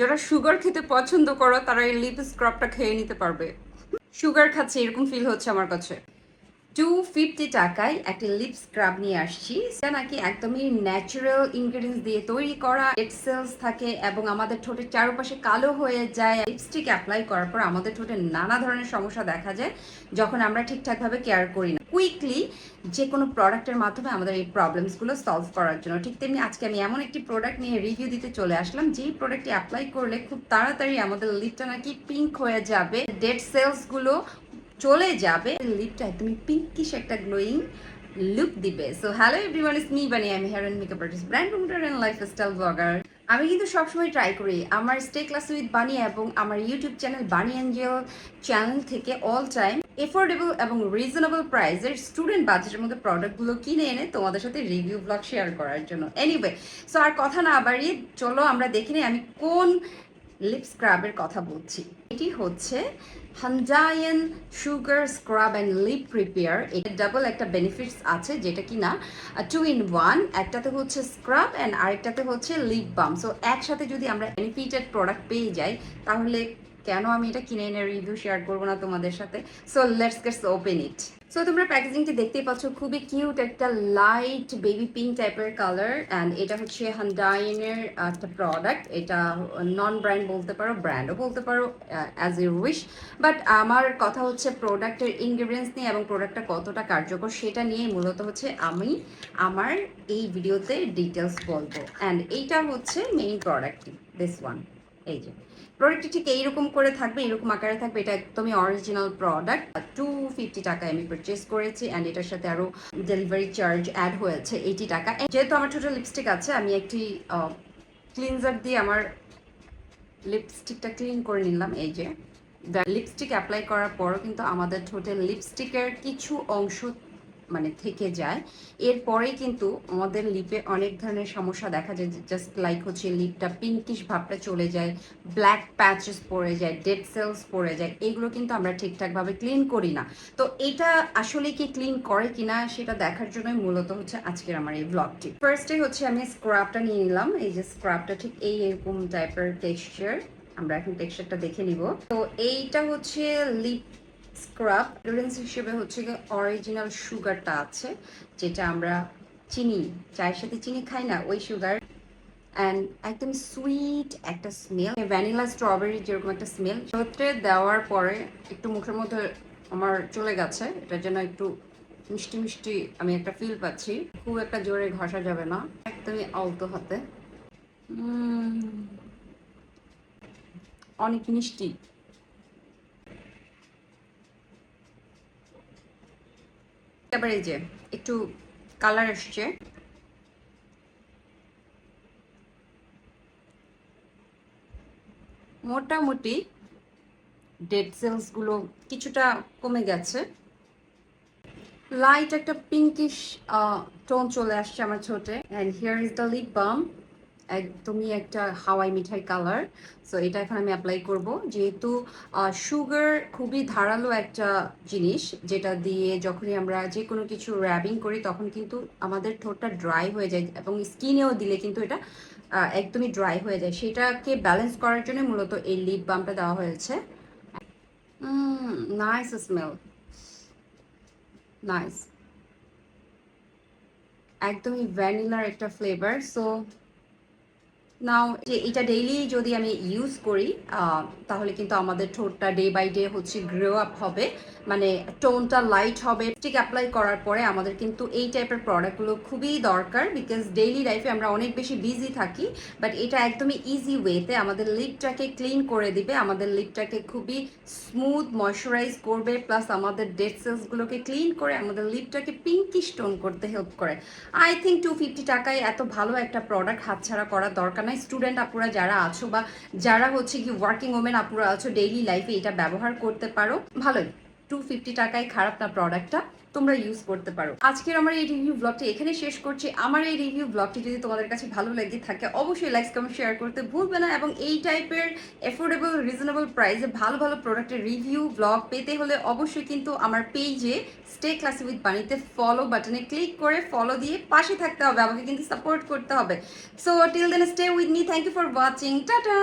যারা সুগার খেতে পছন্দ করো, তারা এই লিপ স্ক্রাবটা খেয়ে নিতে পারবে। সুগার খাচ্ছে, এরকম ফিল হচ্ছে আমার কাছে। টু ফিফটি টাকায় একটা লিপ স্ক্রাব নিয়ে আসছি। সেটা নাকি একদমই ন্যাচারাল ইনগ্রেডিয়েন্টস দিয়ে তৈরি করা। ডেড সেলস থাকে এবং আমাদের ঠোঁটের চারপাশে কালো হয়ে যায়। লিপস্টিক অ্যাপ্লাই করার পর আমাদের ঠোঁটে নানা ধরনের সমস্যা দেখা যায়, যখন আমরা ঠিকঠাকভাবে কেয়ার করি না। কুইকলি যে কোনো প্রোডাক্টের মাধ্যমে আমাদের এই প্রবলেমসগুলো সলভ করার জন্য। ঠিক তেমনি আজকে আমি এমন একটি প্রোডাক্ট নিয়ে রিভিউ দিতে চলে আসলাম, যেই প্রোডাক্টটি অ্যাপ্লাই করলে খুব তাড়াতাড়ি আমাদের লিপটা নাকি পিঙ্ক হয়ে যাবে। ডেড সেলসগুলো চলে যাবে। লিপটা একদমই পিঙ্কিশ একটা গ্লোয়িং লুক দিবে। So hello everyone is me Bunny আমি hair makeup artist brand promoter and lifestyle blogger আমি কিন্তু সবসময় ট্রাই করি আমার স্টে ক্লাস উইথ বানি এবং আমার YouTube channel Bunny Angel channel থেকে অল টাইম এফোর্ডেবল এবং রিজনেবল প্রাইসের স্টুডেন্ট বাজেটের মধ্যে প্রোডাক্টগুলো কিনে এনে তোমাদের সাথে রিভিউ ব্লগ শেয়ার করার জন্য। এনিওয়ে সো আর কথা না বাড়িয়ে, চলো আমরা দেখে নিই আমি কোন লিপ স্ক্রাবের কথা বলছি। এটি হচ্ছে হানজায়ান sugar scrub and lip prepare এটা ডাবল একটা বেনিফিটস আছে, যেটা কি না টু ইন ওয়ান একটাতে হচ্ছে স্ক্রাব অ্যান্ড আরেকটাতে হচ্ছে লিপ বাম সো একসাথে যদি আমরা বেনিফিটেড প্রোডাক্ট পেয়ে যাই, তাহলে কেন আমি এটা কিনে এনে রিভিউ শেয়ার করব না তোমাদের সাথে? So let's gets open it so তোমরা প্যাকেজিংটি দেখতেই পাচ্ছ, খুবই কিউট একটা লাইট বেবি পিঙ্ক টাইপের কালার অ্যান্ড এটা হচ্ছে হান্ডাইনের একটা প্রোডাক্ট এটা নন ব্র্যান্ড বলতে পারো ব্র্যান্ডও বলতে পারো অ্যাজ এ উইশ বাট আমার কথা হচ্ছে প্রোডাক্টের ইনগ্রিডিয়েন্টস নিয়ে এবং প্রোডাক্টটা কতটা কার্যকর সেটা নিয়ে মূলত হচ্ছে আমি আমার এই ভিডিওতে ডিটেলস বলব। অ্যান্ড এইটা হচ্ছে মেইন প্রোডাক্টটি দিস ওয়ান এই যে প্রোডাক্টটি ঠিক এইরকম করে থাকবে এরকম আকারে থাকবে, এটা একদমই অরিজিনাল প্রোডাক্ট টু ফিফটি টাকায় আমি পারচেস করেছি অ্যান্ড এটার সাথে আরও ডেলিভারি চার্জ অ্যাড হয়েছে এইটি টাকা। যেহেতু আমার ছোটো লিপস্টিক আছে, আমি একটি ক্লিনজার দিয়ে আমার লিপস্টিকটা ক্লিন করে নিলাম। এই যে লিপস্টিক অ্যাপ্লাই করার পরও কিন্তু আমাদের ঠোঁটের লিপস্টিকের কিছু অংশ মানে থেকে যায়। এরপরেই কিন্তু আমাদের লিপে অনেক ধরনের সমস্যা দেখা যায় জাস্ট লাইক হচ্ছে লিপটা পিঙ্কিশ ভাবটা চলে যায় ব্ল্যাক প্যাচেস পড়ে যায় ডেড সেলস পড়ে যায়, এগুলো কিন্তু আমরা ঠিকঠাকভাবে ক্লিন করি না। তো এটা আসলে কি ক্লিন করে কিনা সেটা দেখার জন্যই মূলত হচ্ছে আজকের আমার এই ব্লগটি ফার্স্টে হচ্ছে আমি স্ক্রাবটা নিয়ে নিলাম, এই যে স্ক্রাবটা ঠিক এই এরকম টাইপের টেক্সচার আমরা এখন টেক্সচারটা দেখে নিব। তো এইটা হচ্ছে লিপ স্ক্রাব রেফারেন্স হিসেবে হচ্ছে গিয়ে অরিজিনাল সুগারটা আছে, যেটা আমরা চিনি চায়ের সাথে চিনি খাই না, ওই সুগার। অ্যান্ড একদম সুইট একটা স্মেল ভ্যানিলা স্ট্রবেরি যেরকম একটা স্মেল সত্রে দেওয়ার পরে একটু মুখের মধ্যে আমার চলে গেছে। এটার জন্য একটু মিষ্টি মিষ্টি আমি একটা ফিল পাচ্ছি। খুব একটা জোরে ঘষা যাবে না, একদমই আলতো হাতে। অনেক মিষ্টি। এবার এই যে, একটু কালার আসছে। মোটামুটি ডেড সেলসগুলো কিছুটা কমে গেছে। লাইট একটা পিঙ্কিশ টোন চলে আসছে আমার ছোটে and here is the lip balm একদমই একটা হাওয়াই মিঠাই কালার সো এটা এখন আমি অ্যাপ্লাই করব। যেহেতু সুগার খুবই ধারালো একটা জিনিস, যেটা দিয়ে যখনই আমরা যে কোনো কিছু র্যাবিং করি, তখন কিন্তু আমাদের ঠোঁটটা ড্রাই হয়ে যায় এবং স্কিনেও দিলে কিন্তু এটা একদমই ড্রাই হয়ে যায়। সেটাকে ব্যালেন্স করার জন্য মূলত এই লিপ বামটা দেওয়া হয়েছে। নাইস স্মেল নাইস একদমই ভ্যানিলার একটা ফ্লেভার সো নাও যে এটা ডেইলি যদি আমি ইউজ করি তাহলে কিন্তু আমাদের ঠোঁটটা ডে বাই ডে হচ্ছে গ্রো আপ হবে। মানে টোনটা লাইট হবে। ঠিক অ্যাপ্লাই করার পরে আমাদের কিন্তু এই টাইপের প্রোডাক্টগুলো খুবই দরকার বিকজ ডেইলি লাইফে আমরা অনেক বেশি বিজি থাকি। বাট এটা একদমই ইজি ওয়েতে আমাদের লিপটাকে ক্লিন করে দিবে। আমাদের লিপটাকে খুবই স্মুথ ময়শ্চারাইজ করবে। প্লাস আমাদের ডেড সেলসগুলোকে ক্লিন করে আমাদের লিপটাকে পিঙ্কিশ টোন করতে হেল্প করে। আই থিঙ্ক টু ফিফটি টাকায় এত ভালো একটা প্রোডাক্ট হাতছাড়া করার দরকার নাই স্টুডেন্ট আপুরা যারা আছো বা যারা হচ্ছে কি ওয়ার্কিং ওমেন আপুরা আছো ডেইলি লাইফে এটা ব্যবহার করতে পারো। ভালোই। টু ফিফটি টাকায় খারাপ না প্রোডাক্টটা তোমরা ইউজ করতে পারো। আজকের আমার এই রিভিউ ব্লগটি এখানে শেষ করছি। আমার এই রিভিউ ব্লগটি যদি তোমাদের কাছে ভালো লেগে থাকে, অবশ্যই লাইক কমেন্ট শেয়ার করতে ভুলবে না এবং এই টাইপের এফোর্ডেবল রিজনেবল প্রাইসে ভালো ভালো প্রোডাক্টের রিভিউ ব্লগ পেতে হলে অবশ্যই কিন্তু আমার পেজে স্টে ক্লাসি উইথ বানিতে ফলো বাটনে ক্লিক করে ফলো দিয়ে পাশে থাকতে হবে। আমাকে কিন্তু সাপোর্ট করতে হবে। So till then stay with me thank you for watching tata